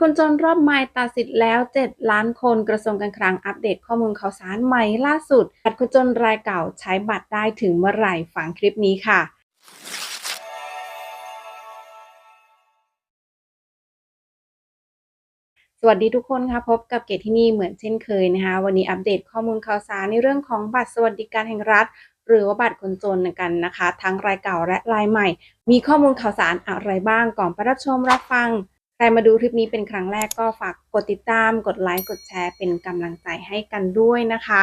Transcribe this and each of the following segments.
คนจนรอบใหม่ตัดสิทธิ์แล้ว 7 ล้านคนกระทรวงการคลังอัปเดตข้อมูลข่าวสารใหม่ล่าสุด บัตรคนจนรายเก่าใช้บัตรได้ถึงเมื่อไหร่ฟังคลิปนี้ค่ะสวัสดีทุกคนค่ะพบกับเกตที่นี่เหมือนเช่นเคยนะคะ วันนี้อัปเดตข้อมูลข่าวสารในเรื่องของบัตรสวัสดิการแห่งรัฐ หรือว่าบัตรคนจนกันนะคะ ทั้งรายเก่าและรายใหม่ มีข้อมูลข่าวสารอะไรบ้างก่อนไปรับชมรับฟัง ใครมาดูคลิปนี้เป็นครั้งแรกก็ฝากกดติดตาม กดไลค์ กดแชร์ เป็นกำลังใจให้กันด้วยนะคะ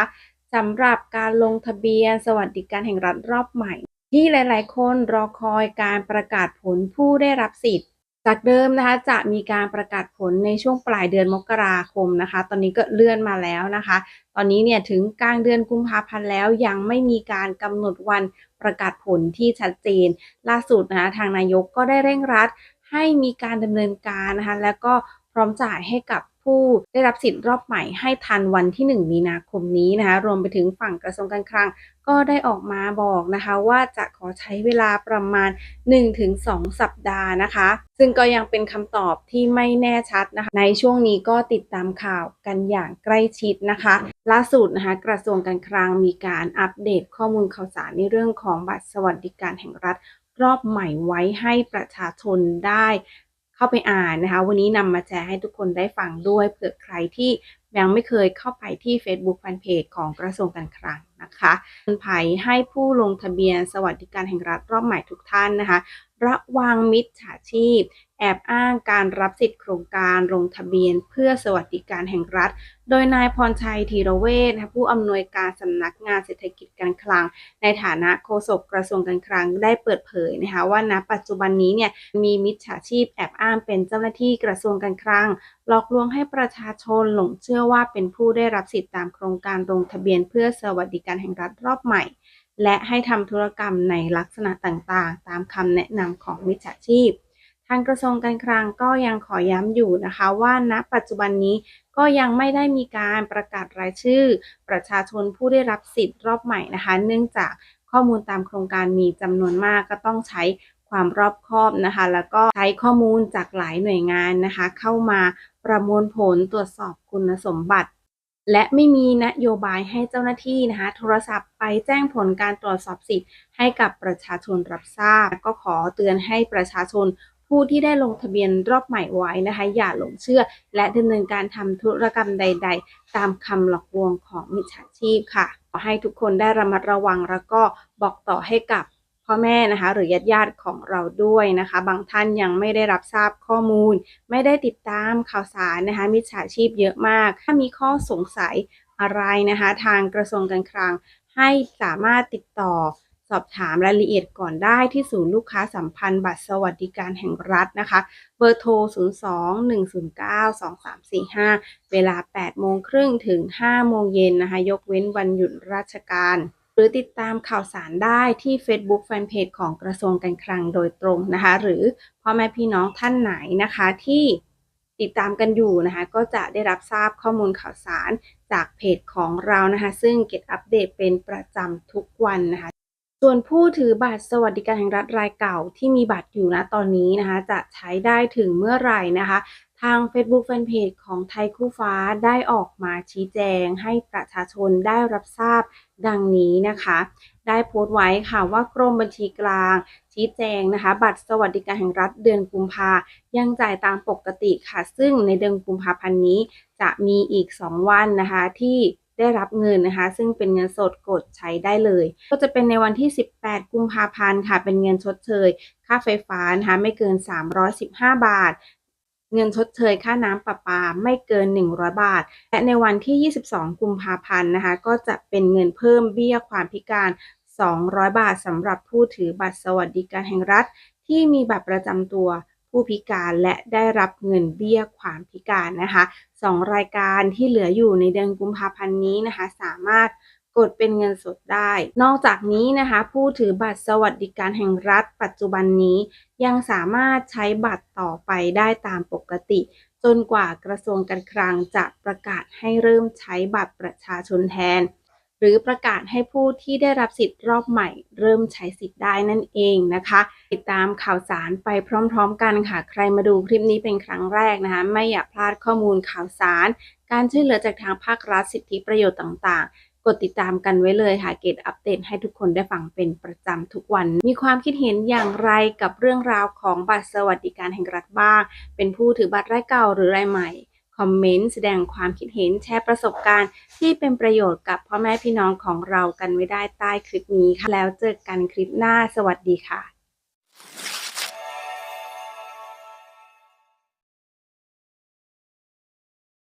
สำหรับการลงทะเบียน สวัสดิการแห่งรัฐรอบใหม่ ที่หลาย ๆ คนรอคอยการประกาศผลผู้ได้รับสิทธิ์ จากเดิมนะคะจะมีการประกาศผลในช่วงปลายเดือนมกราคมนะคะ ตอนนี้ก็เลื่อนมาแล้วนะคะ ตอนนี้เนี่ยถึงกลางเดือนกุมภาพันธ์แล้วยังไม่มีการกำหนดวันประกาศผลที่ชัดเจน ล่าสุดนะคะทางนายกก็ได้เร่งรัด ให้มีการดำเนินการนะคะแล้วก็พร้อมจ่ายให้กับผู้ได้รับสิทธิ์รอบใหม่ให้ทันวันที่ 1 มีนาคมนี้นะคะรวมไปถึงฝั่งกระทรวงการคลังก็ได้ออกมาบอกนะคะว่าจะขอใช้เวลาประมาณ 1-2 สัปดาห์นะคะ ซึ่งก็ยังเป็นคำตอบที่ไม่แน่ชัดนะคะ ในช่วงนี้ก็ติดตามข่าวกันอย่างใกล้ชิดนะคะ ล่าสุดนะคะกระทรวงการคลังมีการอัปเดตข้อมูลข่าวสารในเรื่องของบัตรสวัสดิการแห่งรัฐ รอบใหม่ไว้ให้ประชาชนได้เข้าไปอ่านนะคะ วันนี้นำมาแชร์ให้ทุกคนได้ฟังด้วยเผื่อใครที่ ยังไม่เคยเข้าไปที่ Facebook Fanpage ของกระทรวงการคลังนะคะเตือนภัยให้ผู้ลงทะเบียนสวัสดิการแห่งรัฐรอบใหม่ทุกท่านนะคะ ระวังมิจฉาชีพ แอบอ้างการรับสิทธิโครงการลงทะเบียนเพื่อสวัสดิการแห่งรัฐ โดยนายพรชัยธีรเวชผู้อำนวยการสำนักงานเศรษฐกิจการคลัง ในฐานะโฆษกกระทรวงการคลังได้เปิดเผยนะคะว่าณปัจจุบันนี้เนี่ยมีมิจฉาชีพแอบอ้างเป็นเจ้าหน้าที่กระทรวงการคลังหลอกลวงให้ประชาชนหลงเชื่ออว่าเป็นผู้ได้รับสิทธิตามโครงการลงทะเบียนเพื่อสวัสดิการแห่งรัฐรอบใหม่ และให้ทำธุรกรรมในลักษณะต่างๆ ตามคำแนะนำของมิจฉาชีพ ทางกระทรวงการคลังก็ยังขอย้ำอยู่นะคะว่าณปัจจุบันนี้ก็ยังไม่ได้มีการประกาศรายชื่อ ประชาชนผู้ได้รับสิทธิ์รอบใหม่นะคะ เนื่องจากข้อมูลตามโครงการมีจำนวนมากก็ต้องใช้ ความรอบคอบนะคะ แล้วก็ใช้ข้อมูลจากหลายหน่วยงานนะคะ เข้ามาประมวลผลตรวจสอบคุณสมบัติ และไม่มีนโยบายให้เจ้าหน้าที่นะคะ โทรศัพท์ไปแจ้งผลการตรวจสอบสิทธิ์ให้กับประชาชนรับทราบ ก็ขอเตือนให้ประชาชนผู้ที่ได้ลงทะเบียนรอบใหม่ไว้นะคะ อย่าหลงเชื่อ และดำเนินการทำธุรกรรมใด ๆ ตามคำหลอกลวงของมิจฉาชีพค่ะ ขอให้ทุกคนได้ระมัดระวังแล้วก็บอกต่อให้กับ พ่อแม่นะคะ หรือญาติญาติของเราด้วยนะคะ บางท่านยังไม่ได้รับทราบข้อมูล ไม่ได้ติดตามข่าวสารนะคะมิจฉาชีพเยอะมาก ถ้ามีข้อสงสัยอะไรนะคะ ทางกระทรวงการคลัง ให้สามารถติดต่อสอบถามรายละเอียดก่อนได้ที่ศูนย์ลูกค้าสัมพันธ์บัตรสวัสดิการแห่งรัฐนะคะ เบอร์โทร 02-109-2345 เวลา 8 โมงครึ่งถึง 5 โมงเย็นนะคะ ยกเว้นวันหยุดราชการ หรือติดตามข่าวสารได้ที่ Facebook Fanpage ของกระทรวงการคลังโดยตรงนะคะ หรือพ่อแม่พี่น้องท่านไหนนะคะที่ติดตามกันอยู่นะคะ ก็จะได้รับทราบข้อมูลข่าวสารจากเพจของเรานะคะ ซึ่งเก็บอัปเดตเป็นประจำทุกวันนะคะ ส่วนผู้ถือบัตรสวัสดิการแห่งรัฐรายเก่าที่มีบัตรอยู่ณตอนนี้นะคะ จะใช้ได้ถึงเมื่อไหร่นะคะ ทาง Facebook Fanpage ของไทยคู่ฟ้าได้ออกมาชี้แจงให้ประชาชนได้รับทราบดังนี้นะคะ ได้โพสต์ไว้ค่ะว่ากรมบัญชีกลาง ชี้แจงนะคะ บัตรสวัสดิการแห่งรัฐเดือนกุมภายังจ่ายตามปกติค่ะ ซึ่งในเดือนกุมภาพันธ์นี้ จะมีอีก 2 วันนะคะที่ได้รับเงินนะคะ ซึ่งเป็นเงินสดกดใช้ได้เลย ก็จะเป็นในวันที่ 18 กุมภาพันธ์ค่ะ เป็นเงินชดเชย ค่าไฟฟ้านะคะไม่เกิน 315 บาท เงินชดเชยค่าน้ำประปาไม่เกิน 100 บาท และในวันที่ 22 กุมภาพันธ์นะคะ ก็จะเป็นเงินเพิ่มเบี้ยความพิการ 200 บาทสำหรับผู้ถือบัตรสวัสดิการแห่งรัฐ ที่มีบัตรประจำตัวผู้พิการและได้รับเงินเบี้ยความพิการนะคะสองรายการที่เหลืออยู่ในเดือนกุมภาพันธ์นี้นะคะ สามารถ กดเป็นเงินสดได้ นอกจากนี้นะคะ ผู้ถือบัตรสวัสดิการแห่งรัฐ ปัจจุบันนี้ ยังสามารถใช้บัตรต่อไปได้ตามปกติ จนกว่ากระทรวงการคลังจะประกาศให้เริ่มใช้บัตรประชาชนแทน หรือประกาศให้ผู้ที่ได้รับสิทธิ์รอบใหม่ เริ่มใช้สิทธิ์ได้นั่นเองนะคะ ติดตามข่าวสารไปพร้อม ๆ กันค่ะ ใครมาดูคลิปนี้เป็นครั้งแรกนะคะ ไม่อยากพลาดข้อมูลข่าวสาร การช่วยเหลือจากทางภาครัฐสิทธิประโยชน์ต่างๆ กดติดตามกันไว้เลยค่ะเกตอัปเดตให้ทุกคนได้ฟังเป็นประจำทุกวัน มีความคิดเห็นอย่างไรกับเรื่องราวของบัตรสวัสดิการแห่งรัฐบ้าง เป็นผู้ถือบัตรรายเก่าหรือรายใหม่คอมเมนต์แสดงความคิดเห็นแชร์ประสบการณ์ ที่เป็นประโยชน์กับพ่อแม่พี่น้องของเรากันไว้ได้ใต้คลิปนี้ค่ะแล้วเจอกันคลิปหน้าสวัสดีค่ะ